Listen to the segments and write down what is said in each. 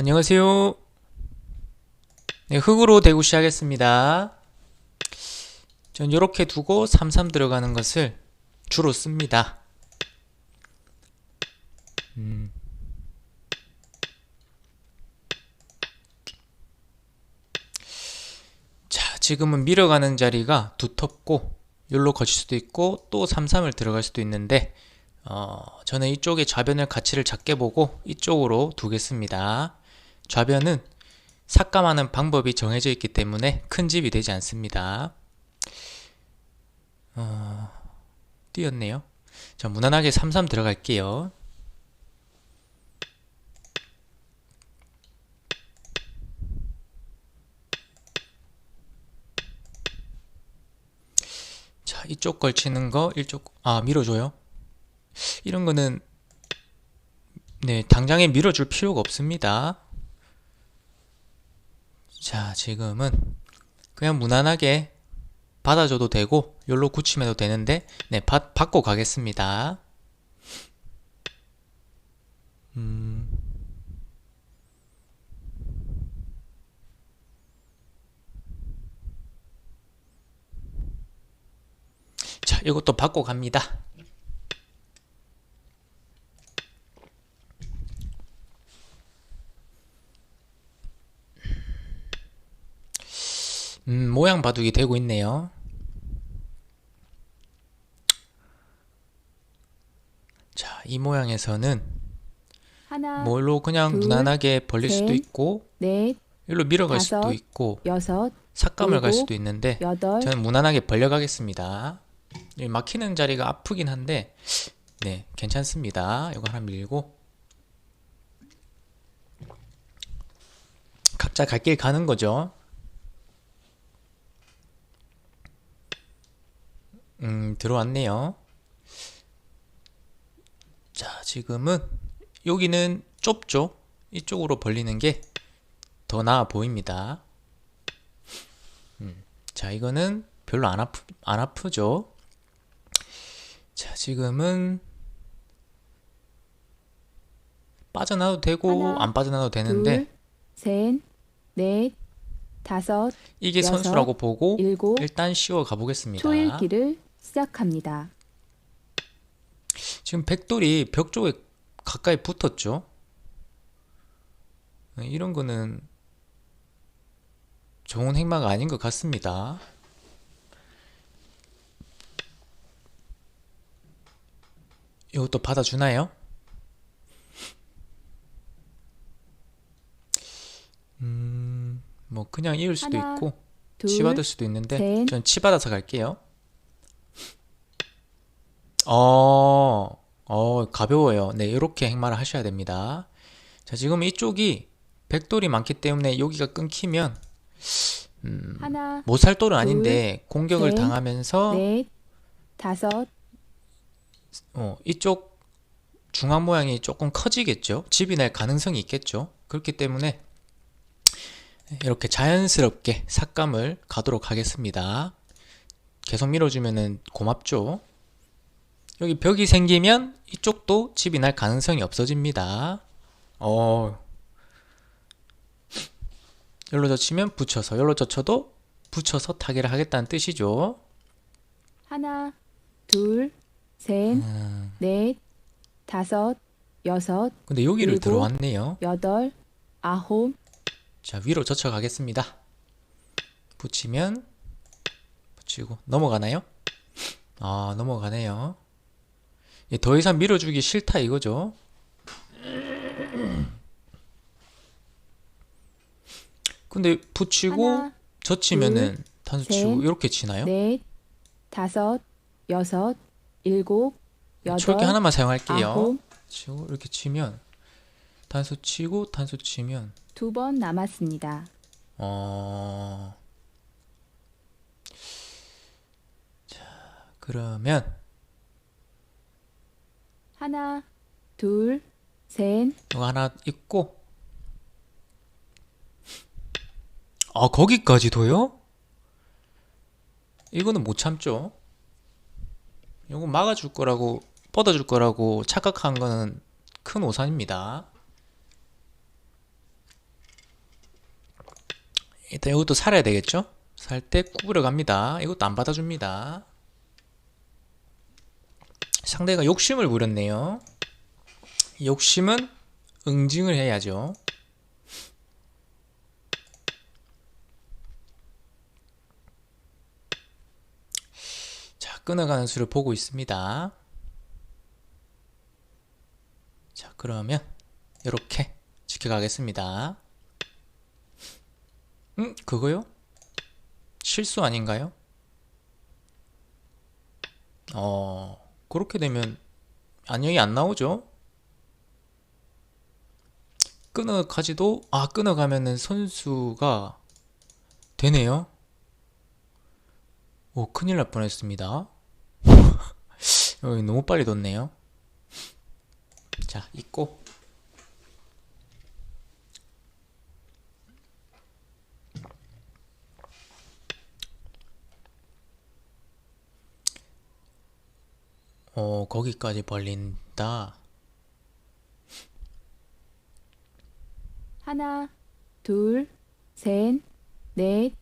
안녕하세요. 네, 흙으로 대구 시작했습니다. 전 이렇게 두고 33 들어가는 것을 주로 씁니다. 음. 자, 지금은 밀어가는 자리가 두텁고 여기로 거칠 수도 있고 또 33을 들어갈 수도 있는데 어, 저는 이쪽에 좌변을 가치를 작게 보고 이쪽으로 두겠습니다. 좌변은 삭감하는 방법이 정해져 있기 때문에 큰 집이 되지 않습니다. 어, 띄었네요. 자, 무난하게 33 들어갈게요. 자, 이쪽 걸치는 거, 이쪽, 아, 밀어줘요. 이런 거는, 네, 당장에 밀어줄 필요가 없습니다. 자, 지금은 그냥 무난하게 받아줘도 되고, 요로 굳히면 되는데, 네, 받, 받고 가겠습니다. 음. 자, 이것도 받고 갑니다. 음, 모양 바둑이 되고 있네요. 자, 이 모양에서는 하나, 뭘로 그냥 둘, 무난하게 벌릴 수도 셋, 있고, 넷, 일로 밀어갈 수도 다섯, 있고, 여섯, 삭감을 갈 일곱, 수도 있는데, 여덟, 저는 무난하게 벌려가겠습니다. 이 막히는 자리가 아프긴 한데, 네, 괜찮습니다. 이거 하나 밀고, 각자 갈 길 가는 거죠. 음, 들어왔네요. 자, 지금은 여기는 좁죠? 이쪽으로 벌리는 게 더 나아 보입니다. 음, 자, 이거는 별로 안 아프, 안 아프죠? 자, 지금은 빠져나도 되고 하나, 안 빠져나도 되는데 둘, 셋, 넷, 다섯, 이게 여섯, 선수라고 보고 일곱, 일단 씌워 가보겠습니다. 초읽기를 시작합니다. 지금 백돌이 벽 쪽에 가까이 붙었죠? 네, 이런 거는 좋은 행마가 아닌 것 같습니다. 이것도 받아주나요? 음, 뭐 그냥 이을 수도 하나, 있고 둘, 치받을 수도 있는데 셋. 전 치받아서 갈게요. 어, 어, 가벼워요. 네, 이렇게 행마를 하셔야 됩니다. 자, 지금 이쪽이 백돌이 많기 때문에 여기가 끊기면 음, 하나, 못살돌은 아닌데 공격을 셋, 당하면서 넷, 다섯, 어, 이쪽 중앙 모양이 조금 커지겠죠. 집이 날 가능성이 있겠죠. 그렇기 때문에 이렇게 자연스럽게 삭감을 가도록 하겠습니다. 계속 밀어주면은 고맙죠. 여기 벽이 생기면 이쪽도 집이 날 가능성이 없어집니다. 어, 열로 젖히면 붙여서, 열로 젖혀도 붙여서 타개를 하겠다는 뜻이죠. 하나, 둘, 셋, 음, 넷, 다섯, 여섯, 근데 여기를 일곱. 들어왔네요. 여덟, 아홉, 자, 위로 젖혀 가겠습니다. 붙이면 붙이고 넘어가나요? 아, 넘어가네요. 예, 더 이상 밀어주기 싫다 이거죠. 근데 붙이고 하나, 젖히면은 단수 치고 셋, 이렇게 치나요? 넷, 다섯, 여섯, 일곱, 저렇게 여덟, 하나만 사용할게요. 아홉, 치고 이렇게 치면 단수 치고 단수 치면 두 번 남았습니다. 어... 자, 그러면 하나, 둘, 셋, 이거 하나 있고 아 거기까지도요? 이거는 못 참죠 이거 막아줄 거라고 뻗어줄 거라고 착각한 거는 큰 오산입니다 일단 이것도 살아야 되겠죠? 살 때 구부려 갑니다. 이것도 안 받아줍니다. 상대가 욕심을 부렸네요. 욕심은 응징을 해야죠. 자, 끊어가는 수를 보고 있습니다. 자, 그러면 이렇게 지켜가겠습니다. 음, 그거요? 실수 아닌가요? 어, 그렇게 되면 안녕이 안 나오죠? 끊어가지도, 아, 끊어가면은 선수가 되네요. 오, 큰일 날 뻔했습니다. 여기 너무 빨리 뒀네요. 자, 있고. 어, 거기까지 벌린다. 하나, 둘, 셋, 넷,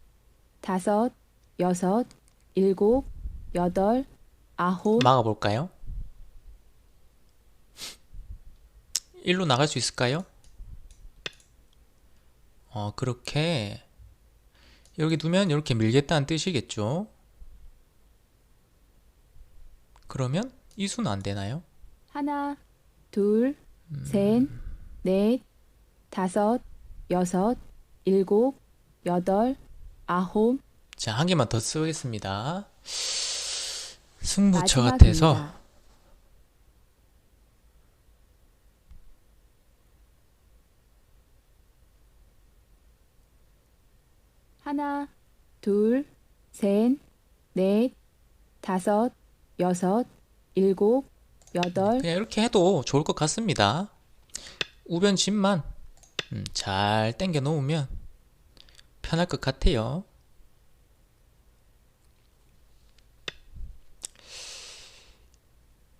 다섯, 여섯, 일곱, 여덟, 아홉, 막아볼까요? 일로 나갈 수 있을까요? 어, 그렇게 여기 두면 이렇게 밀겠다는 뜻이겠죠? 그러면 이 수는 안 되나요? 하나, 둘, 셋, 넷, 다섯, 여섯, 일곱, 여덟, 아홉, 자, 한 개만 더 쓰겠습니다. 승부처 마지막입니다. 같아서 하나, 둘, 셋, 넷, 다섯, 여섯, 일곱, 여덟, 그냥 이렇게 해도 좋을 것 같습니다. 우변 집만 음, 잘 당겨 놓으면 편할 것 같아요.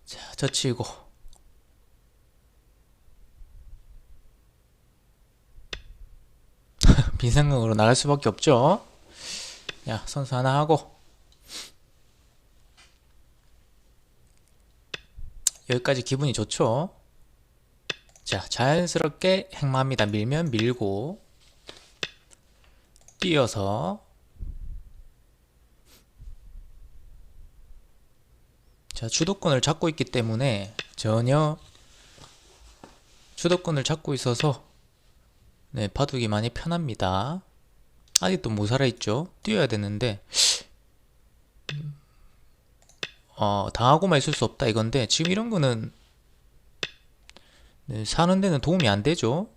자, 젖히고 빈상강으로 나갈 수밖에 없죠. 야, 선수 하나 하고 여기까지 기분이 좋죠. 자, 자연스럽게 행마합니다. 밀면 밀고 뛰어서 자, 주도권을 잡고 있기 때문에 전혀 주도권을 잡고 있어서 네, 바둑이 많이 편합니다. 아직도 못 살아있죠? 뛰어야 되는데 음, 어, 당하고만 있을 수 없다 이건데 지금 이런 거는 네, 사는 데는 도움이 안 되죠.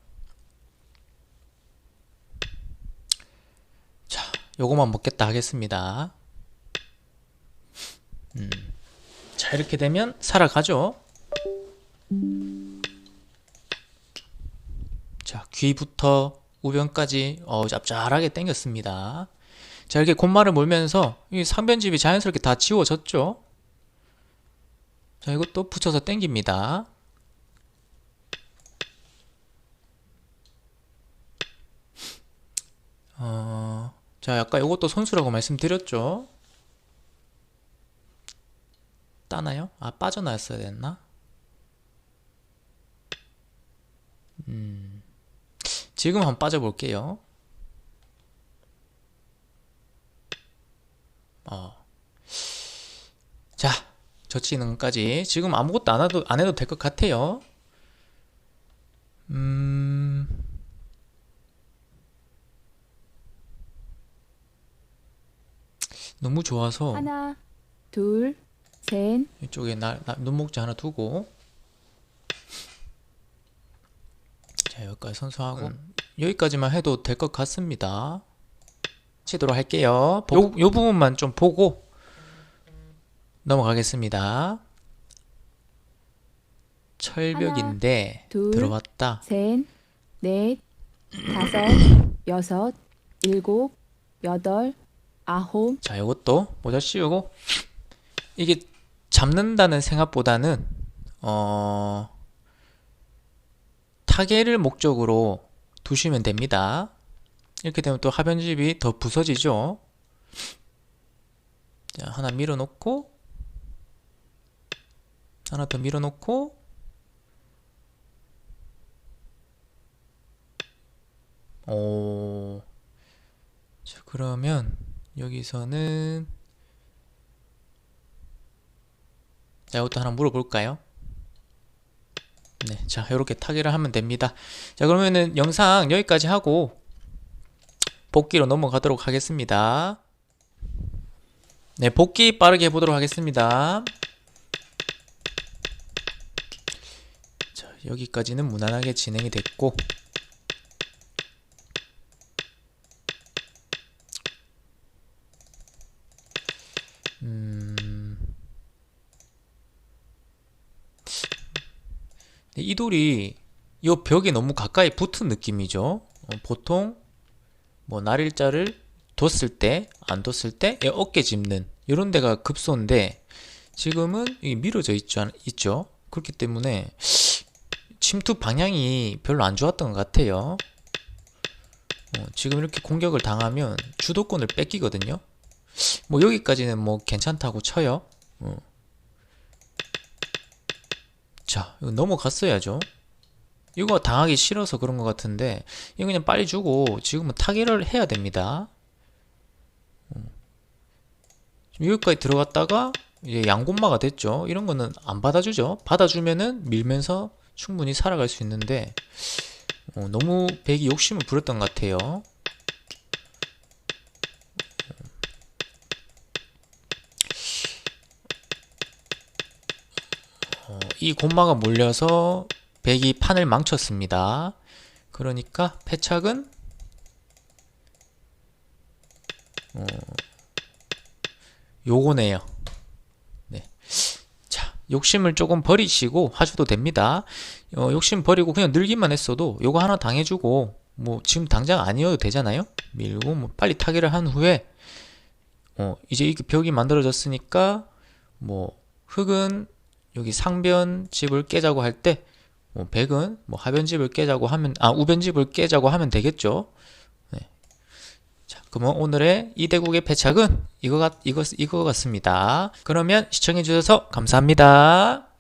자, 요거만 먹겠다 하겠습니다. 음. 자, 이렇게 되면 살아가죠. 자, 귀부터 우변까지 어, 짭짤하게 당겼습니다. 자, 이렇게 곤마를 몰면서 이 상변집이 자연스럽게 다 지워졌죠. 자, 이것도 붙여서 당깁니다. 어, 자, 아까 이것도 선수라고 말씀드렸죠. 따나요? 아, 빠져나왔어야 됐나? 음, 지금 한번 빠져볼게요. 어. 자, 젖히는 것까지 지금 아무것도 안 해도, 안 해도 될 것 같아요. 음, 너무 좋아서 하나, 둘, 셋, 이쪽에 나, 나, 눈목재 하나 두고. 자 여기까지 선수하고. 여기까지만 해도 될 것 같습니다. 치도록 할게요. 요, 요 부분만 좀 보고 넘어가겠습니다. 철벽인데 둘, 들어왔다. 셋, 넷, 다섯, 여섯, 일곱, 여덟, 아홉, 자 요것도 모자 씌우고. 이게 잡는다는 생각보다는 어 타겟을 목적으로 두시면 됩니다. 이렇게 되면 또 하변집이 더 부서지죠. 자, 하나 밀어놓고 하나 더 밀어놓고 오. 자, 그러면 여기서는 자, 이것도 하나 물어볼까요? 네, 자, 이렇게 타기를 하면 됩니다. 자, 그러면은 영상 여기까지 하고 복귀로 넘어가도록 하겠습니다. 네, 복귀 빠르게 해보도록 하겠습니다. 여기까지는 무난하게 진행이 됐고, 음, 네, 이 돌이 이 벽에 너무 가까이 붙은 느낌이죠. 어, 보통 뭐 날일자를 뒀을 때, 안 뒀을 때이 어깨 짚는 이런 데가 급소인데 지금은 미뤄져 있죠, 있죠. 그렇기 때문에 침투 방향이 별로 안 좋았던 것 같아요. 어, 지금 이렇게 공격을 당하면 주도권을 뺏기거든요. 뭐 여기까지는 뭐 괜찮다고 쳐요. 어. 자, 넘어갔어야죠. 이거 당하기 싫어서 그런 것 같은데 이거 그냥 빨리 주고 지금은 타결을 해야 됩니다. 음. 지금 여기까지 들어갔다가 이제 양곤마가 됐죠. 이런 거는 안 받아주죠. 받아주면은 밀면서 충분히 살아갈 수 있는데 어, 너무 백이 욕심을 부렸던 것 같아요. 어, 이 곤마가 몰려서 백이 판을 망쳤습니다. 그러니까 패착은 어, 요거네요. 욕심을 조금 버리시고 하셔도 됩니다. 어, 욕심 버리고 그냥 늘기만 했어도 요거 하나 당해주고 뭐 지금 당장 아니어도 되잖아요. 밀고 뭐 빨리 타기를 한 후에 어, 이제 이 벽이 만들어졌으니까 뭐 흙은 여기 상변 집을 깨자고 할 때, 뭐 백은 뭐 하변 집을 깨자고 하면 아 우변 집을 깨자고 하면 되겠죠. 그러면 오늘의 이 대국의 패착은 이거 같 이거 이거 같습니다. 그러면 시청해 주셔서 감사합니다.